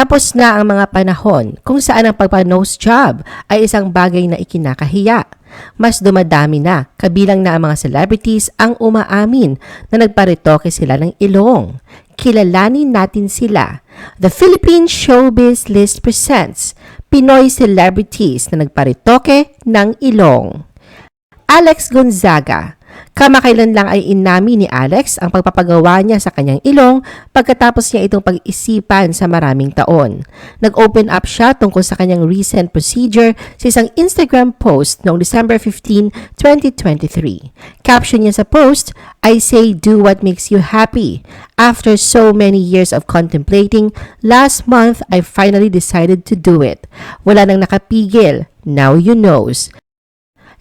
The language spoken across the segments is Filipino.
Tapos na ang mga panahon kung saan ang pagpa-nose job ay isang bagay na ikinakahiya. Mas dumadami na, kabilang na ang mga celebrities ang umaamin na nagparitoke sila ng ilong. Kilalanin natin sila. The Philippine Showbiz List presents Pinoy celebrities na nagparitoke ng ilong. Alex Gonzaga. Kamakailan lang ay inamin ni Alex ang pagpapagawa niya sa kanyang ilong pagkatapos niya itong pag-isipan sa maraming taon. Nag-open up siya tungkol sa kanyang recent procedure sa isang Instagram post noong December 15, 2023. Caption niya sa post, I say do what makes you happy. After so many years of contemplating, last month I finally decided to do it. Wala nang nakapigil. Now you knows.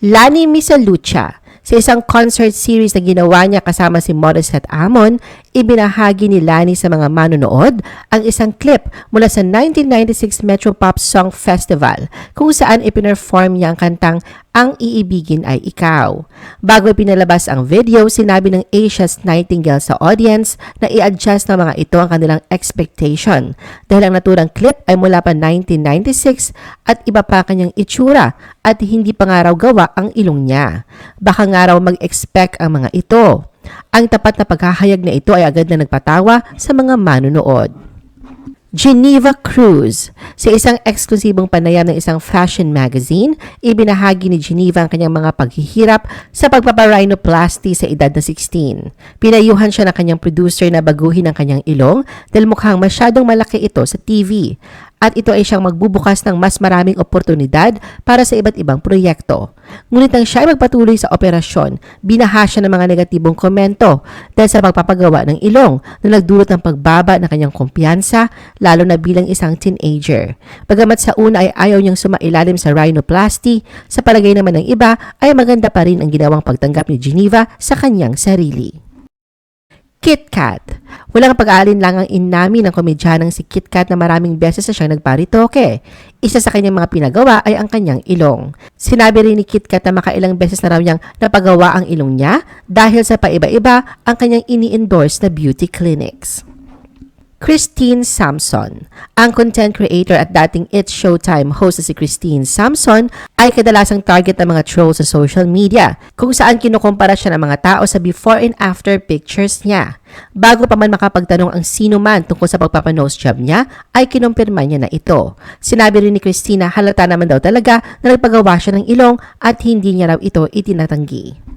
Lani Misalucha. Sa isang concert series na ginawa niya kasama si Morissette Amon, ibinahagi ni Lani sa mga manonood ang isang clip mula sa 1996 Metro Pop Song Festival kung saan ipinerform niya ang kantang Ang Iibigin Ay Ikaw. Bago ipinalabas ang video, sinabi ng Asia's Nightingale sa audience na i-adjust ng mga ito ang kanilang expectation dahil ang naturang clip ay mula pa 1996 at iba pa kanyang itsura at hindi pa nga raw gawa ang ilong niya. Baka nga raw mag-expect ang mga ito. Ang tapat na paghahayag na ito ay agad na nagpatawa sa mga manunood. Geneva Cruz. Sa isang eksklusibong panayam ng isang fashion magazine, ibinahagi ni Geneva ang kanyang mga paghihirap sa pagpaparhinoplasty sa edad na 16. Pinayuhan siya ng kanyang producer na baguhin ang kanyang ilong dahil mukhang masyadong malaki ito sa TV at ito ay siyang magbubukas ng mas maraming oportunidad para sa iba't ibang proyekto. Ngunit nang siya ay magpatuloy sa operasyon, binaha siya ng mga negatibong komento dahil sa pagpapagawa ng ilong na nagdulot ng pagbaba ng kanyang kumpiyansa, lalo na bilang isang teenager. Bagamat sa una ay ayaw niyang sumailalim sa rhinoplasty, sa palagay naman ng iba ay maganda pa rin ang ginawang pagtanggap ni Geneva sa kanyang sarili. KitKat. Walang pag-aalin lang ang inamin ng komedyanang si KitKat na maraming beses na siyang nagparitoke. Isa sa kanyang mga pinagawa ay ang kanyang ilong. Sinabi rin ni KitKat na makailang beses na raw niyang napagawa ang ilong niya dahil sa paiba-iba ang kanyang ini-endorse na beauty clinics. Christine Samson. Ang content creator at dating It's Showtime host na si Christine Samson ay kadalasang target ng mga trolls sa social media kung saan kinukumpara siya ng mga tao sa before and after pictures niya. Bago pa man makapagtanong ang sino man tungkol sa pagpapanose job niya, ay kinumpirma niya na ito. Sinabi rin ni Christina halata naman daw talaga na nagpagawa siya ng ilong at hindi niya raw ito itinatanggi.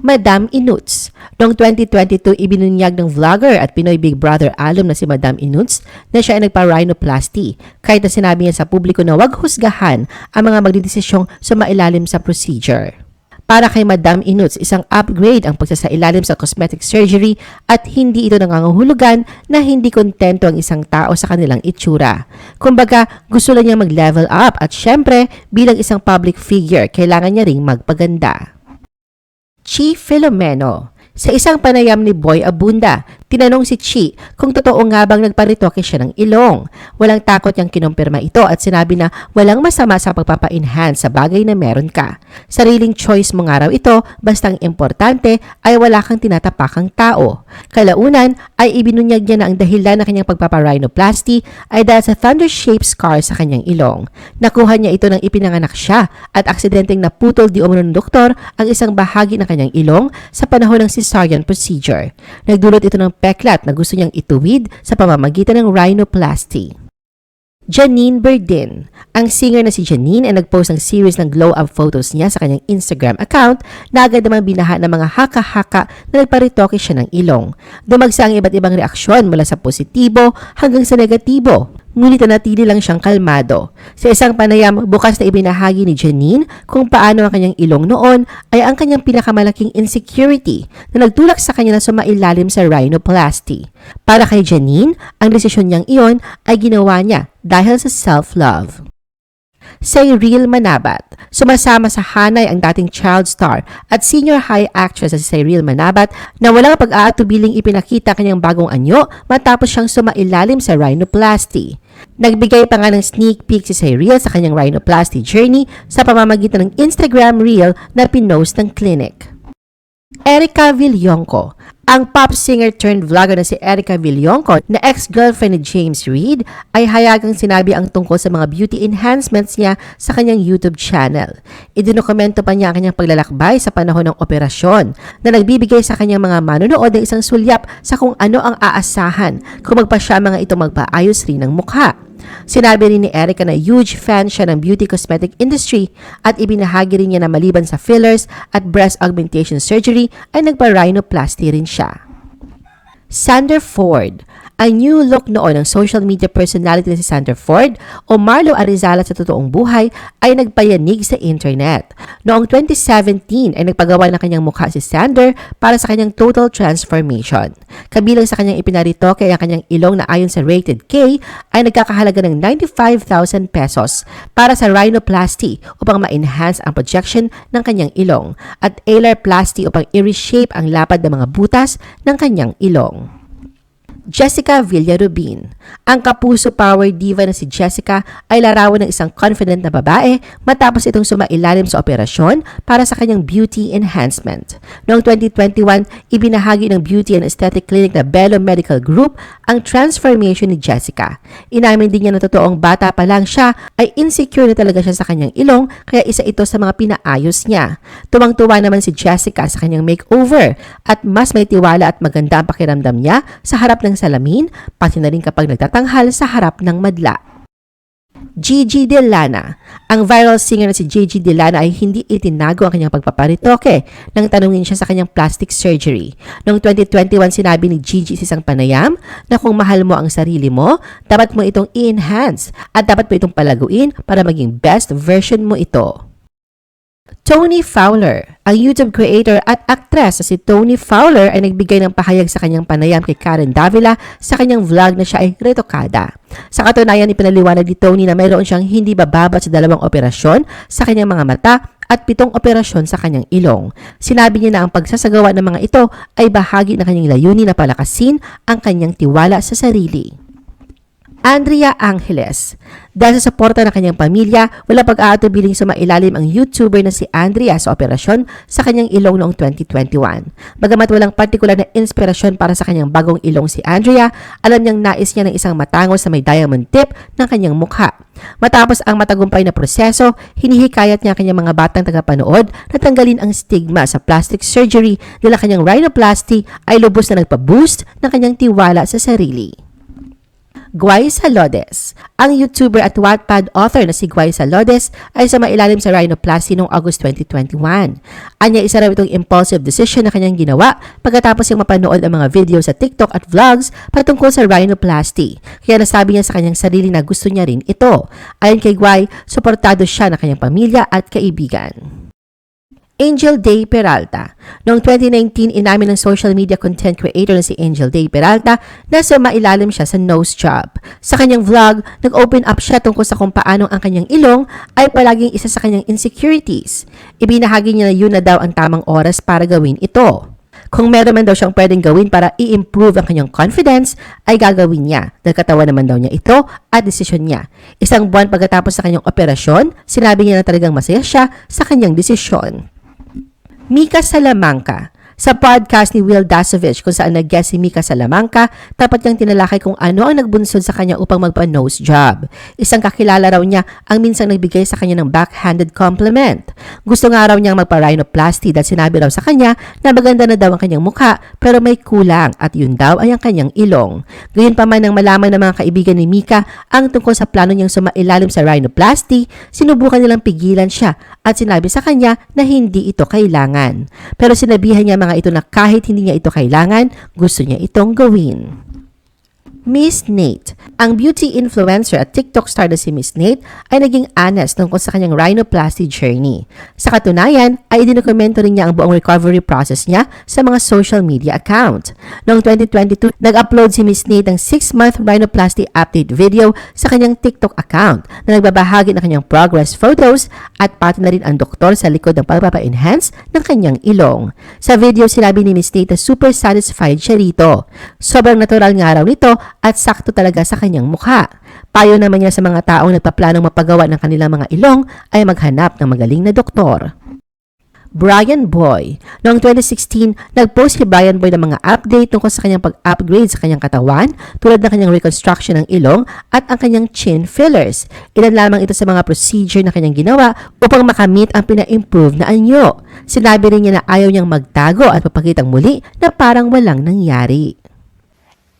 Madam Inuts. Noong 2022, ibinunyag ng vlogger at Pinoy Big Brother alum na si Madam Inuts na siya ay nagpa-rhinoplasty kahit na sinabi niya sa publiko na wag husgahan ang mga magdidesisyong sumailalim sa procedure. Para kay Madam Inuts, isang upgrade ang pagsasailalim sa cosmetic surgery at hindi ito nangangahulugan na hindi kontento ang isang tao sa kanilang itsura. Kumbaga, gusto lang niya mag-level up at syempre, bilang isang public figure, kailangan niya ring magpaganda. Chi Filomeno. Sa isang panayam ni Boy Abunda, tinanong si Chi kung totoo nga bang nagparitoke siya ng ilong. Walang takot niyang kinumpirma ito at sinabi na walang masama sa pagpapa-enhance sa bagay na meron ka. Sariling choice mo nga raw ito, bastang importante ay wala kang tinatapakang tao. Kalaunan ay ibinunyag niya na ang dahilan ng kanyang pagpapa-rhinoplasty ay dahil sa thunder-shaped scar sa kanyang ilong. Nakuha niya ito nang ipinanganak siya at aksidenteng naputol di umano ng doktor ang isang bahagi ng kanyang ilong sa panahon ng cesarean procedure. Nagdulot ito ng peklat na gusto niyang ituwid sa pamamagitan ng rhinoplasty. Janine Berdin. Ang singer na si Janine ay nagpost ng series ng glow-up photos niya sa kanyang Instagram account na agad naman binaha ng mga haka-haka na nagparitoke siya ng ilong. Dumagsa ang iba't ibang reaksyon mula sa positibo hanggang sa negatibo. Ngunit natili lang siyang kalmado. Sa isang panayam, bukas na ibinahagi ni Janine kung paano ang kanyang ilong noon ay ang kanyang pinakamalaking insecurity na nagtulak sa kanya na sumailalim sa rhinoplasty. Para kay Janine, ang desisyon niyang iyon ay ginawa niya dahil sa self-love. Cyril Manabat. Sumasama sa Hanay ang dating child star at senior high actress na si Cyril Manabat na walang pag-aatubiling ipinakita kanyang bagong anyo matapos siyang sumailalim sa rhinoplasty. Nagbigay pa nga ng sneak peek si Cyril sa kanyang rhinoplasty journey sa pamamagitan ng Instagram reel na pinost ng clinic. Erica Villonco. Ang pop singer turned vlogger na si Erica Villonco na ex-girlfriend ni James Reid ay hayagang sinabi ang tungkol sa mga beauty enhancements niya sa kanyang YouTube channel. Idinukomento pa niya ang kanyang paglalakbay sa panahon ng operasyon na nagbibigay sa kanyang mga manonood ng isang sulyap sa kung ano ang aasahan kung magpa siya mga ito magpaayos rin ng mukha. Sinabi rin ni Erica na huge fan siya ng beauty cosmetic industry at ibinahagi rin niya na maliban sa fillers at breast augmentation surgery ay nagpa-rhinoplasty rin siya. Sander Ford. Ang new look noon ng social media personality na si Sander Ford o Marlo Arizala sa totoong buhay ay nagpayanig sa internet. Noong 2017 ay nagpagawa ng kanyang mukha si Sander para sa kanyang total transformation. Kabilang sa kanyang ipinarito kaya ang kanyang ilong na ayon sa Rated K ay nagkakahalaga ng 95,000 pesos para sa rhinoplasty upang ma-enhance ang projection ng kanyang ilong at alarplasty upang i-reshape ang lapad ng mga butas ng kanyang ilong. Jessica Villarubin. Ang kapuso power diva na si Jessica ay larawan ng isang confident na babae matapos itong sumailalim sa operasyon para sa kanyang beauty enhancement. Noong 2021, ibinahagi ng beauty and aesthetic clinic na Bello Medical Group ang transformation ni Jessica. Inamin din niya na totoong bata pa lang siya ay insecure na talaga siya sa kanyang ilong kaya isa ito sa mga pinaayos niya. Tuwang-tuwa naman si Jessica sa kanyang makeover at mas may tiwala at maganda ang pakiramdam niya sa harap ng salamin, pati na rin kapag nagtatanghal sa harap ng madla. Gigi Delana. Ang viral singer na si Gigi Delana ay hindi itinago ang kanyang pagpaparitoke nang tanungin siya sa kanyang plastic surgery. Noong 2021, sinabi ni Gigi sa isang panayam na kung mahal mo ang sarili mo, dapat mo itong i-enhance at dapat mo itong palaguin para maging best version mo ito. Tony Fowler. Ang YouTube creator at actress si Tony Fowler ay nagbigay ng pahayag sa kanyang panayam kay Karen Davila sa kanyang vlog na siya ay retokada. Sa katunayan, ipinaliwanag ni Tony na mayroon siyang hindi bababa sa dalawang operasyon sa kanyang mga mata at pitong operasyon sa kanyang ilong. Sinabi niya na ang pagsasagawa ng mga ito ay bahagi ng kanyang layunin na palakasin ang kanyang tiwala sa sarili. Andrea Angeles. Dahil sa suporta ng kanyang pamilya, wala pag-aatubiling sumailalim ang YouTuber na si Andrea sa operasyon sa kanyang ilong noong 2021. Bagamat walang partikular na inspirasyon para sa kanyang bagong ilong si Andrea, alam niyang nais niya ng isang matangos na may diamond tip ng kanyang mukha. Matapos ang matagumpay na proseso, hinihikayat niya ang kanyang mga batang tagapanood na tanggalin ang stigma sa plastic surgery dahil ang kanyang rhinoplasty ay lubos na nagpa-boost ng kanyang tiwala sa sarili. Guay Salodes. Ang YouTuber at Wattpad author na si Guay Salodes ay sa mailalim sa rhinoplasty noong August 2021. Anya isa raw itong impulsive decision na kanyang ginawa pagkatapos niyang mapanood ang mga video sa TikTok at vlogs patungkol sa rhinoplasty. Kaya nasabi niya sa kanyang sarili na gusto niya rin ito. Ayon kay Guay, suportado siya ng kanyang pamilya at kaibigan. Angel Day Peralta. Noong 2019, inamin ng social media content creator na si Angel Day Peralta na sa mailalim siya sa nose job. Sa kanyang vlog, nag-open up siya tungkol sa kung paano ang kanyang ilong ay palaging isa sa kanyang insecurities. Ibinahagi niya na yun na daw ang tamang oras para gawin ito. Kung meron man daw siyang pwedeng gawin para i-improve ang kanyang confidence, ay gagawin niya. Dahil katawan naman daw niya ito at desisyon niya. Isang buwan pagkatapos sa kanyang operasyon, sinabi niya na talagang masaya siya sa kanyang desisyon. Mika Salamanca. Sa podcast ni Will Dasovich kung saan nag-guest si Mika Salamanca, tapat niyang tinalakay kung ano ang nagbunsod sa kanya upang magpa-nose job. Isang kakilala raw niya ang minsang nagbigay sa kanya ng backhanded compliment. Gusto nga raw niyang magpa-rhinoplasty dahil sinabi raw sa kanya na maganda na daw ang kanyang mukha pero may kulang at yun daw ay ang kanyang ilong. Gayun pa man nang malaman ng mga kaibigan ni Mika ang tungkol sa plano niyang sumailalim sa rhinoplasty, sinubukan nilang pigilan siya at sinabi sa kanya na hindi ito kailangan. Pero sinabihan niya mga ito na kahit hindi niya ito kailangan, gusto niya itong gawin. Miss Nate. Ang beauty influencer at TikTok star na si Miss Nate ay naging honest tungkol sa kanyang rhinoplasty journey. Sa katunayan, ay idinokumento rin niya ang buong recovery process niya sa mga social media account. Noong 2022, nag-upload si Miss Nate ng 6-month rhinoplasty update video sa kanyang TikTok account na nagbabahagi ng kanyang progress photos at pati na rin ang doktor sa likod ng pagpapa-enhance ng kanyang ilong. Sa video, sinabi ni Miss Nate na super satisfied siya rito. Sobrang natural nga raw nito at sakto talaga sa kanyang mukha. Payo naman niya sa mga taong nagpaplanong mapagawa ng kanilang mga ilong ay maghanap ng magaling na doktor. Brian Boy. Noong 2016, nag-post si Brian Boy ng mga update tungkol sa kanyang pag-upgrade sa kanyang katawan tulad ng kanyang reconstruction ng ilong at ang kanyang chin fillers. Ilan lamang ito sa mga procedure na kanyang ginawa upang makamit ang pina-improve na anyo. Sinabi rin niya na ayaw niyang magtago at papakitang muli na parang walang nangyari.